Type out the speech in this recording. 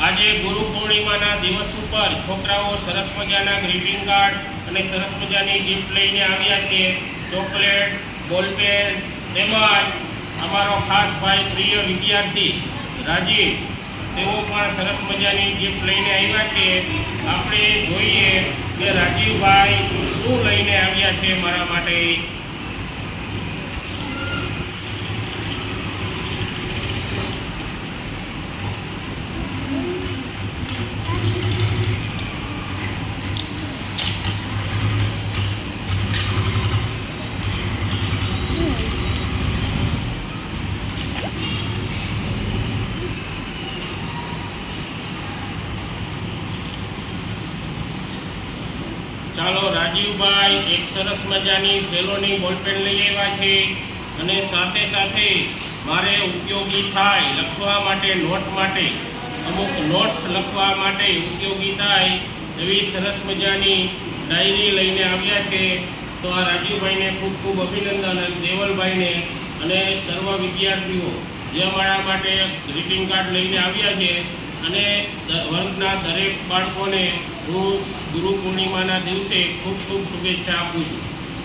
આજે ગુરુ પૂર્ણિમાના દિવસ ઉપર છોકરાઓ સરસ મજાના ગ્રીટિંગ કાર્ડ અને સરસ મજાની ગિફ્ટ લઈને આવ્યા છે. ચોકલેટ બોલપેન તેમજ અમારો ખાસ ભાઈ પ્રિય વિદ્યાર્થી રાજીવ, તેઓ પણ સરસ મજાની ગિફ્ટ લઈને આવ્યા છે. આપણે જોઈએ કે રાજીવભાઈ શું લઈને આવ્યા છે મારા માટે. ચાલો રાજીવભાઈ એક સરસ મજાની સેલોની બોલપેન લઈ આવ્યા છે. અને સાથે સાથે મારે ઉપયોગી થાય લખવા માટે નોટ માટે, અમુક નોટ્સ લખવા માટે ઉપયોગી થાય એવી સરસ મજાની ડાયરી લઈને આવ્યા છે. તો આ રાજીવભાઈને ખૂબ ખૂબ અભિનંદન દેવલભાઈને અને સર્વ વિદ્યાર્થીઓ જે અમારા માટે ગ્રીટિંગ કાર્ડ લઈને આવ્યા છે. અને વર્ગના દરેક બાળકોને હું ગુરુ પૂર્ણિમાના દિવસે ખૂબ ખૂબ શુભેચ્છા આપું છું.